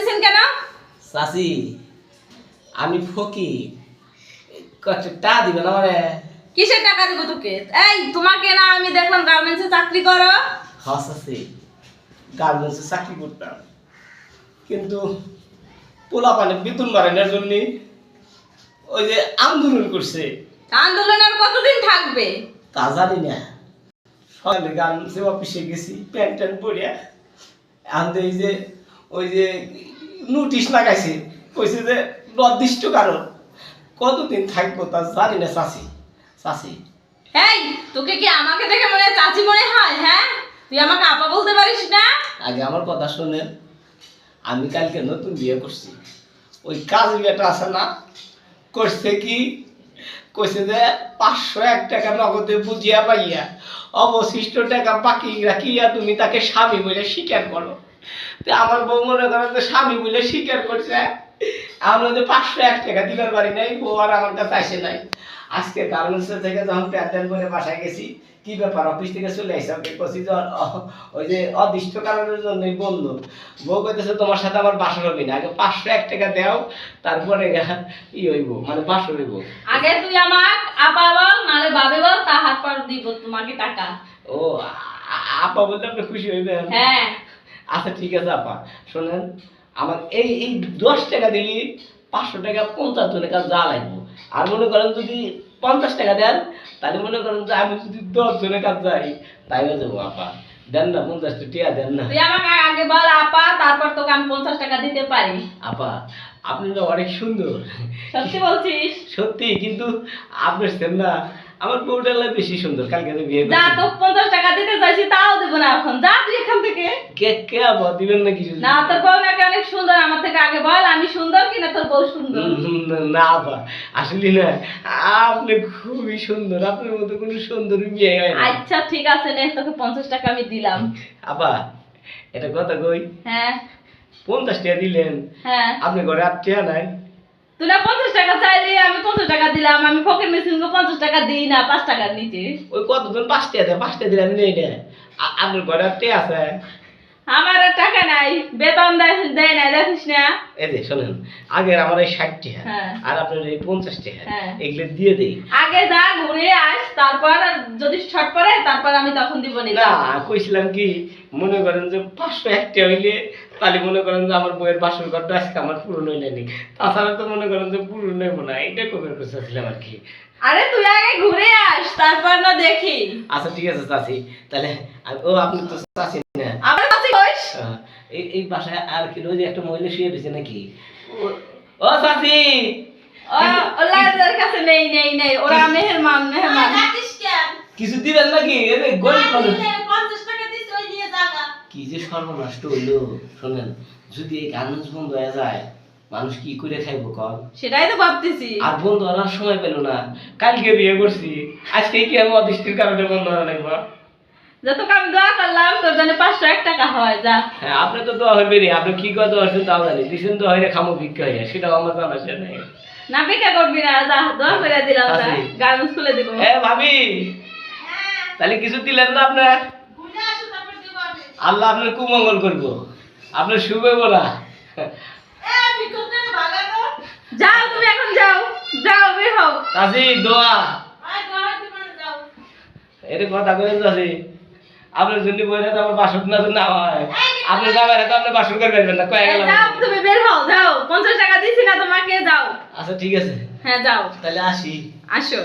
দিছেন কেন? চাচি আমি ফকি টা দিবেন আমারে? কিসের টাকা দিব তোকে? এই তোমাকে না আমি দেখলাম গার্মেন্টসে চাকরি করো। হস আছে গার্মেন্টসে চাকরি করতাম। কিন্তু পোলা পানি বেতন বাড়ানোর জন্য ওই যে আন্দোলন করছে। আন্দোলন আর কতদিন থাকবে? তা জানি না। সকালে গার্মেন্টসে অফিসে গেছি প্যান্ট ট্যান্ট পরিয়া আনতে এই যে ওই যে নোটিশ লাগাইছে কইছে যে নির্দিষ্ট কারণ। কতদিন থাকব তা জানি না চাষি চাষি এই তোকে কি আমাকে দেখে মনে হয় চাচি মনে হয় হ্যাঁ? তুই আমাকে আপা বলতে পারিস না? আগে আমার কথা শুনেন আমি কালকে নতুন বিয়ে করছি। ওই কাজ বিয়েটা আছে না করছে কি কইছে যে পাঁচশো এক টাকা নগদে বুঝিয়া পাইয়া অবশিষ্ট টাকা বাকি রাখিয়া তুমি তাকে স্বামী বলে স্বীকার করো। তো আমার বউ মনে করেন যে স্বামী বলে স্বীকার করছে। আমরা যে পাঁচশো এক টাকা দিবার পারি নাই বউ আর আমার কাছে আসে নাই। আজকে গার্মেন্টস থেকে যখন প্যান্টেন করে বাসায় গেছি কি ব্যাপার অফিস থেকে চলে আসছে ওকে কছি যে ওই যে অদৃষ্ট কারণের জন্যই বলল। বউ কইতেছে তোমার সাথে আমার বাসর হবে না। আগে পাঁচশো এক টাকা দাও তারপরে ই হইব মানে বাসর হইব। আগে তুই আমার আপা বল নালে বাবে বল তা হাত পর দিব তোমাকে টাকা। ও আপা বলতে আপনি খুশি হইবেন। হ্যাঁ। আচ্ছা ঠিক আছে আপা। শোনেন আমার এই এই দশ টাকা দিলি পাঁচশো টাকা পঞ্চাশ জনের কাছে যা লাগবো। আর মনে করেন যদি পঞ্চাশ টাকা দেন তাহলে মনে করেন যে আমি যদি দশ জনের কাছে যাই তাইও যাব আপা। দেন না পঞ্চাশ টাকা দেন না। তুই আমাকে আগে বল আপা তারপর তোকে আমি পঞ্চাশ টাকা দিতে পারি। আপা আপনি তো অনেক সুন্দর। সত্যি বলছিস? সত্যি কিন্তু আপনার সেন না আমার বউটা বেশি সুন্দর কালকে বিয়ে যা। তো পঞ্চাশ টাকা দিতে চাইছি তাও দেবো না এখন। যা তুই এখান থেকে। কে কে দিবেন না কিছু না তোর বউ নাকি অনেক সুন্দর। আমার থেকে আগে বল আমি সুন্দর কিনা তোর বউ সুন্দর? না আসলে না আপনি খুবই সুন্দর। আপনার মতো কোনো সুন্দর মেয়ে হয় না। আচ্ছা ঠিক আছে নে তোকে পঞ্চাশ টাকা আমি দিলাম। আপা এটা কথা কই? হ্যাঁ। পঞ্চাশ টাকা দিলেন? হ্যাঁ। আপনি ঘরে টাকা নাই? তুই না পঞ্চাশ টাকা চাইলি আমি পঞ্চাশ টাকা দিলাম। আমি মেশিনকে পঞ্চাশ টাকা দিই না পাঁচ টাকার নিচে। ওই কতজন পাঁচ টাকা দেয়? পাঁচ টাকা দিলে আমি নেই না আপনার ঘরে তে আছে আমার টাকা নাই বেতন দেয় না দেখিস না এই যে শোনেন আগের আমার এই ষাট টাকা হ্যাঁ। আর আপনার এই পঞ্চাশ টাকা হ্যাঁ। এগুলো দিয়ে দেই আগে যা ঘুরে আস তারপর যদি শর্ট পড়ে তারপর আমি তখন দিব নি না কইছিলাম কি মনে করেন যে পাঁচশো একটা হইলে তাহলে মনে করেন যে আমার বইয়ের বাসর ঘরটা আজকে আমার পূরণ হইলেনি তাছাড়া তো মনে করেন যে পূরণ হইব না এটা আর কি। আরে তুই আগে ঘুরে আস তারপর না দেখি। আচ্ছা ঠিক আছে চাচি তাহলে ও আপনি তো চাচি না। আমার কাছে কইস এই এই বাসায় আর কি ওই যে একটা মহিলা শুয়ে রয়েছে নাকি? ও- ও চাচি! কাছে নেই নেই নেই ওরা কিছু দিবেন নাকি? গরিব মানুষ পঞ্চাশ টাকা দিস ওই নিয়ে জাগা কি যে সর্বনষ্ট হইল শোনেন যদি এই গার্মেন্টস বন্ধ হয়ে যায় মানুষ কি করে খাইব কম সেটাই তো ভাবতেছি। আর বন্ধ হওয়ার সময় পেল না কালকে বিয়ে করছি আজকে কি আমি অদৃষ্টির কারণে বন্ধ হওয়া লাগবো যত কাম দোয়া করলাম তোর জন্য পাঁচশো এক টাকা হয় যা। হ্যাঁ আপনি তো দোয়া হইবেনি আপনি কি হচ্ছেন তাও জানি দিছেন তো হইলে খামো ভিক্ষা হইয়া সেটাও আমার জানা নাই। না বেকার করবি না যা দোয়া করে দিলাম গার্মেন্টস খুলে দিব। এ ভাবি। তাহলে কিছু দিলেন না আপনার আল্লাহ আপনার কুমঙ্গল করব। আপনার শুভে বলা। যাও তুমি এখন যাও। যাও বের হও। চাষি দোয়া। এটা কথা কইন চাষি আপনার জন্য বইলে তো আমার বাসন না না হয়। আপনি যাবেন তো আপনি বাসন করে বেরবেন না কয়ে গেলাম। যাও তুমি বের হও যাও। পঞ্চাশ টাকা দিছি না তোমাকে যাও। আচ্ছা ঠিক আছে। হ্যাঁ যাও। তাহলে আসি। আসো।